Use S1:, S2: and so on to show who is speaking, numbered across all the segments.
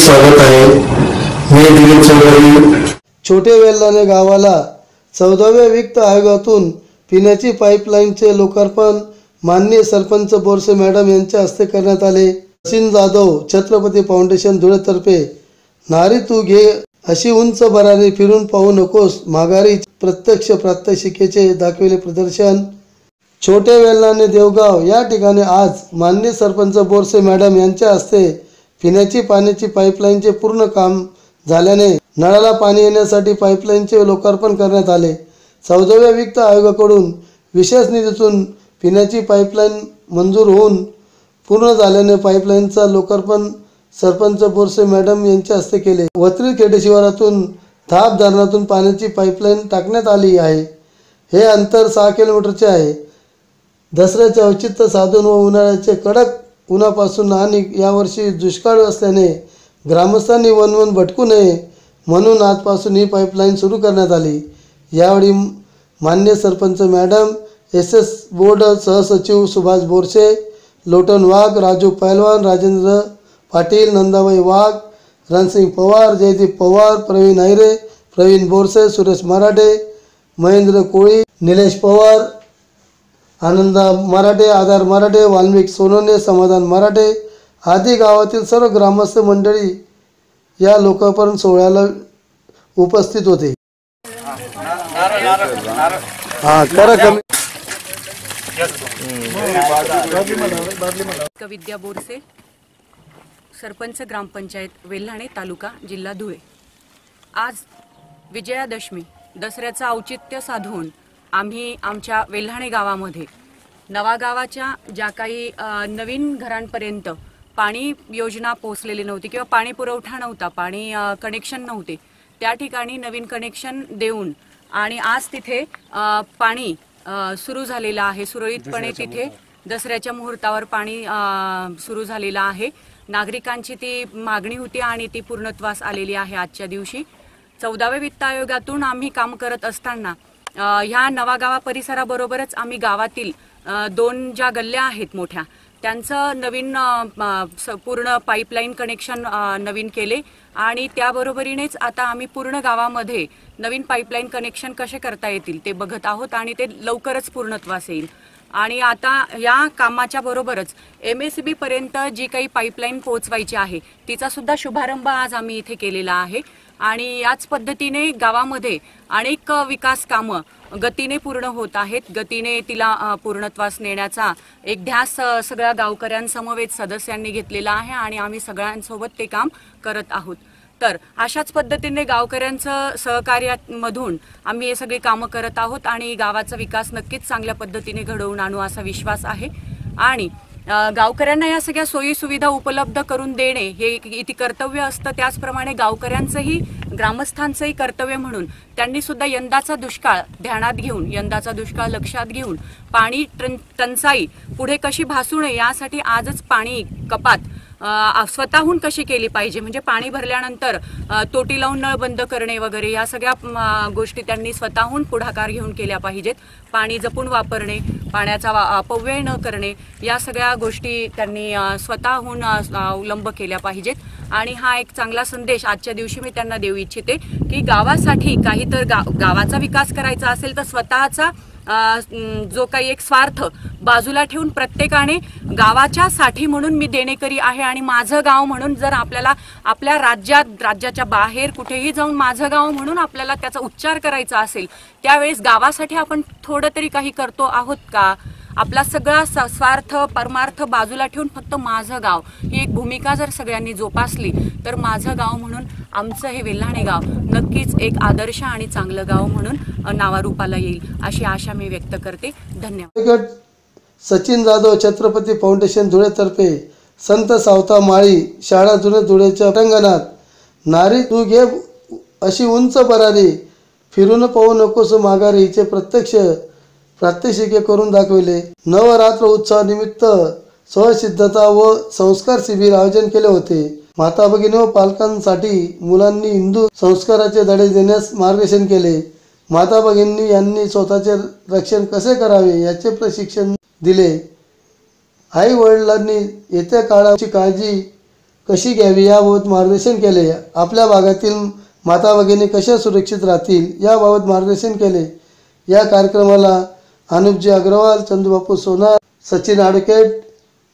S1: स्वागत आहे. मी दिलीप चौधरी.
S2: छोटे वेल्लाने गावाला चौदाव्या वित्त आयोगातून पिण्याची पाईपलाईनचे लोकार्पण माननीय सरपंच बोरसे मॅडम यांच्या हस्ते करण्यात आले. सचिन जाधव छत्रपती फाउंडेशन धुळेतर्फे नारी तू घे अशी उंच भराने फिरून पाहू नकोस माघारी प्रत्यक्ष प्रात्यक्षिकेचे दाखविले प्रदर्शन. छोटे वेल्लाने देवगाव या ठिकाणी आज माननीय सरपंच बोरसे मॅडम यांच्या हस्ते पिण्याची पाण्याची पाईपलाईनचे पूर्ण काम झाल्याने नळाला पाणी येण्यासाठी पाईपलाईनचे लोकार्पण करण्यात आले. चौदाव्या वित्त आयोगाकडून विशेष निधीतून पिण्याची पाईपलाईन मंजूर होऊन पूर्ण झाल्याने पाईपलाईनचा लोकार्पण सरपंच बोरसे मॅडम यांच्या हस्ते केले. वत्री खेडे शिवारातून धाप धरणातून पाण्याची पाईपलाईन टाकण्यात आली आहे. हे अंतर सहा किलोमीटरचे आहे. दसऱ्याचे औचित्य साधून व उन्हाळ्याचे कडक उन्हापासून आणि यावर्षी दुष्काळ असल्याने ग्रामस्थांनी वनवन भटकू नये म्हणून आजपासून ही पाईपलाईन सुरू करण्यात आली. यावेळी मान्य sarpanch madam S S board सहसचिव सुभाष बोरसे लोटन वाघ राजू पैलवान राजेंद्र पाटील नंदाबाई वाघ रणसिंग पवार जयदीप पवार प्रवीण ऐरे प्रवीण बोरसे सुरेश मराठे महेंद्र कोळी निलेश पवार आनंदा मराठे आधार मराठे वाल्मिक सोनवणे समाधान मराठे आदी गावातील सर्व ग्रामस्थ मंडळी या लोकार्पण सोहळ्याला उपस्थित होते.
S3: विद्या बोरसे सरपंच ग्रामपंचायत वेल्हाणे तालुका जिल्हा धुळे. आज विजयादशमी दसऱ्याचं औचित्य साधून आम्ही आमच्या वेल्हाणे गावामध्ये नवा गावाच्या ज्या काही नवीन घरांपर्यंत पाणी योजना पोहोचलेली नव्हती किंवा पाणी पुरवठा नव्हता पाणी कनेक्शन नव्हते त्या ठिकाणी नवीन कनेक्शन देऊन आणि आज तिथे पाणी सुरू झालेलं आहे. सुरळीतपणे तिथे दसऱ्याच्या मुहूर्तावर पाणी सुरू झालेलं आहे. नागरिकांची ती मागणी होती आणि ती पूर्णत्वास आलेली आहे आजच्या दिवशी. चौदाव्या वित्त आयोगातून आम्ही काम करत असताना ह्या नवागावा परिसराबरोबरच आम्ही गावातील दोन ज्या गल्ल्या आहेत मोठ्या त्यांचं नवीन स- पूर्ण पाईपलाईन कनेक्शन नवीन केले आणि त्याबरोबरीनेच आता आम्ही पूर्ण गावामध्ये नवीन पाईपलाईन कनेक्शन कसे करता येतील ते बघत आहोत आणि ते लवकरच पूर्णत्वास येईल. आणि आता या कामाच्या बरोबरच एम एस बी पर्यंत जी काही पाईपलाईन पोहोचवायची आहे तिचा सुद्धा शुभारंभ आज आम्ही इथे केलेला आहे. आणि याच पद्धतीने गावामध्ये अनेक विकास कामं गतीने पूर्ण होत आहेत. गतीने तिला पूर्णत्वास नेण्याचा एक ध्यास सगळ्या गावकऱ्यांसमवेत सदस्यांनी घेतलेला आहे आणि आम्ही सगळ्यांसोबत ते काम करत आहोत. तर अशाच पद्धतीने गावकऱ्यांचं सहकार्यामधून आम्ही हे सगळी कामं करत आहोत आणि गावाचा विकास नक्कीच चांगल्या पद्धतीने घडवून आणू असा विश्वास आहे. आणि गावकऱ्यांना या सगळ्या सोयी सुविधा उपलब्ध करून देणे हे इथे कर्तव्य असतं. त्याचप्रमाणे गावकऱ्यांचंही ग्रामस्थांचंही कर्तव्य म्हणून त्यांनी सुद्धा यंदाचा दुष्काळ ध्यानात घेऊन यंदाचा दुष्काळ लक्षात घेऊन पाणी टं- टंचाई पुढे कशी भासू नये यासाठी आजच पाणी कपात स्वतःहून कशी केली पाहिजे? म्हणजे पाणी भरल्यानंतर तोटी लावून नळ बंद करणे वगैरे या सगळ्या गोष्टी त्यांनी स्वतःहून पुढाकार घेऊन केल्या पाहिजेत. पाणी जपून वापरणे पाण्याचा वा- अपव्यय न करणे या सगळ्या गोष्टी त्यांनी स्वतःहून अवलंब केल्या पाहिजेत. आणि हा एक चांगला संदेश आजच्या दिवशी मी त्यांना देऊ इच्छिते की गावासाठी काही तर गा गावाचा विकास करायचा असेल तर स्वतःचा जो काही एक स्वार्थ बाजूला ठेवून प्रत्येकाने गावाच्या साठी म्हणून मी देणेकरी आहे आणि माझं गाव म्हणून जर आपल्याला आपल्या राज्यात राज्याच्या बाहेर कुठेही जाऊन माझं गाव म्हणून आपल्याला त्याचा उच्चार करायचा असेल त्यावेळेस गावासाठी आपण थोडं तरी काही करतो आहोत का? आपला सगळा स- स्वार्थ परमार्थ बाजूला ठेवून फक्त माझं गाव. ही एक भूमिका जर सगळ्यांनी जोपासली तर माझं गाव म्हणून आमचं हे वेल्हाणे गाव नक्कीच एक आदर्श आणि चांगलं गाव म्हणून नावारूपाला येईल अशी आशा मी व्यक्त करते. धन्यवाद.
S2: सचिन जाधव छत्रपती फाउंडेशन धुळेतर्फे संत सावता माळी शाळा जुने धुळेच्या रंगणात नारी तू घे अशी उंच बरारी फिरून पाहू नकोस माघारीचे प्रत्यक्ष प्रात्यक्षिके करून दाखविले. नवरात्र उत्सवानिमित्त स्वसिद्धता व संस्कार शिबिर आयोजन केले होते. माता भगिनी व पालकांसाठी मुलांनी हिंदू संस्काराचे धडे देण्यास मार्गदर्शन केले. माता भगिनी यांनी स्वतःचे रक्षण कसे करावे याचे प्रशिक्षण दिले. आई वडिलांनी येत्या काळाची काळजी कशी घ्यावी याबाबत मार्गदर्शन केले. आपल्या भागातील माता भगिनी कशा सुरक्षित राहतील याबाबत मार्गदर्शन केले. या कार्यक्रमाला अनुपजी अग्रवाल चंदूबापू सोनार सचिन आडकेट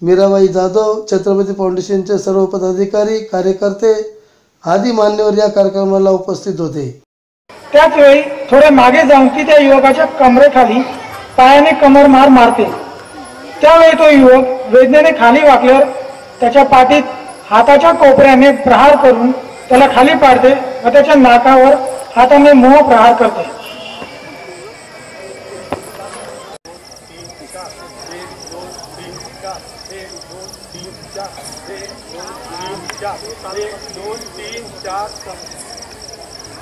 S2: मीराबाई जाधव छत्रपती फाउंडेशनचे सर्व पदाधिकारी कार्यकर्ते आदी मान्यवर या कार्यक्रमाला उपस्थित होते.
S4: त्याच वेळी थोडे मागे जाऊन ती त्या युवकाच्या कमरेखाली पायाने कमर मार मारते. त्यावेळी तो युवक वेदनेने खाली वाकल्यावर त्याच्या पाठीत हाताच्या कोपऱ्याने प्रहार करून त्याला खाली पाडते व त्याच्या नाकावर हाताने मोह प्रहार करते.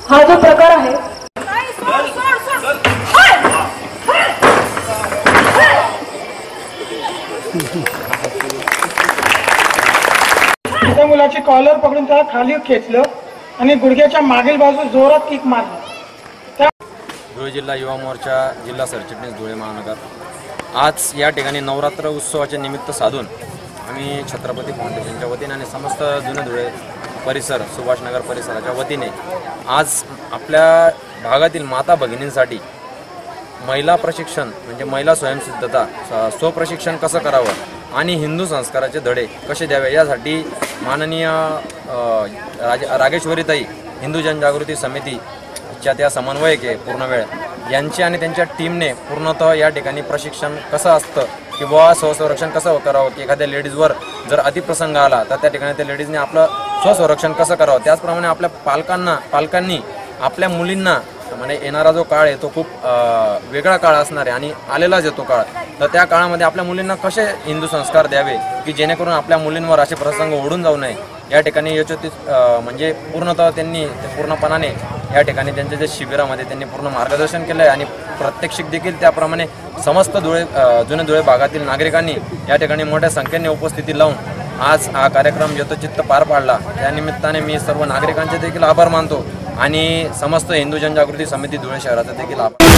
S5: हा जो प्रकार आहे.
S4: त्या मुलाची कॉलर पकडून त्याला खाली खेचलं आणि गुडघ्याच्या मागील बाजूस जोरात किक मारली.
S6: धुळे जिल्हा युवा मोर्चा जिल्हा सरचिटणीस धुळे महानगर. आज या ठिकाणी नवरात्र उत्सवाचे निमित्त साधून आम्ही छत्रपती फाउंडेशनच्या वतीने आणि समस्त जुने धुळे परिसर सुभाषनगर परिसराच्या वतीने आज आपल्या भागातील माता भगिनींसाठी महिला प्रशिक्षण म्हणजे महिला स्वयंसिद्धता स्वप्रशिक्षण कसं करावं आणि हिंदू संस्काराचे धडे कसे द्यावे यासाठी माननीय राज रागेश्वरीताई हिंदू जनजागृती समितीच्या त्या समन्वयक आहे पूर्ण वेळ यांची आणि त्यांच्या टीमने पूर्णतः या ठिकाणी प्रशिक्षण कसं असतं किंवा स्वसंरक्षण कसं हो- करावं? की एखाद्या लेडीजवर जर अतिप्रसंग आला तर त्या ठिकाणी त्या लेडीजने आपलं स्वसंरक्षण कसं करावं? त्याचप्रमाणे आपल्या पालकांना पालकांनी आपल्या मुलींना म्हणजे येणारा जो काळ आहे तो खूप वेगळा काळ असणार आहे आणि आलेलाच येतो काळ. तर त्या काळामध्ये आपल्या मुलींना कसे हिंदू संस्कार द्यावे? की जेणेकरून आपल्या मुलींवर असे प्रसंग ओढून जाऊ नये? या ठिकाणी यशोचित म्हणजे पूर्णतः त्यांनी पूर्णपणाने या ठिकाणी त्यांच्या ज्या शिबिरामध्ये त्यांनी पूर्ण मार्गदर्शन केलं आहे आणि प्रात्यक्षिक देखील त्याप्रमाणे समस्त धुळे जुने धुळे भागातील नागरिकांनी या ठिकाणी मोठ्या संख्येने उपस्थिती लावून आज हा कार्यक्रम यथोचित्त पार पाडला. त्यानिमित्ताने मी सर्व नागरिकांचे देखील आभार मानतो आणि समस्त हिंदू जनजागृती समिती धुळे शहराचा देखील आभार.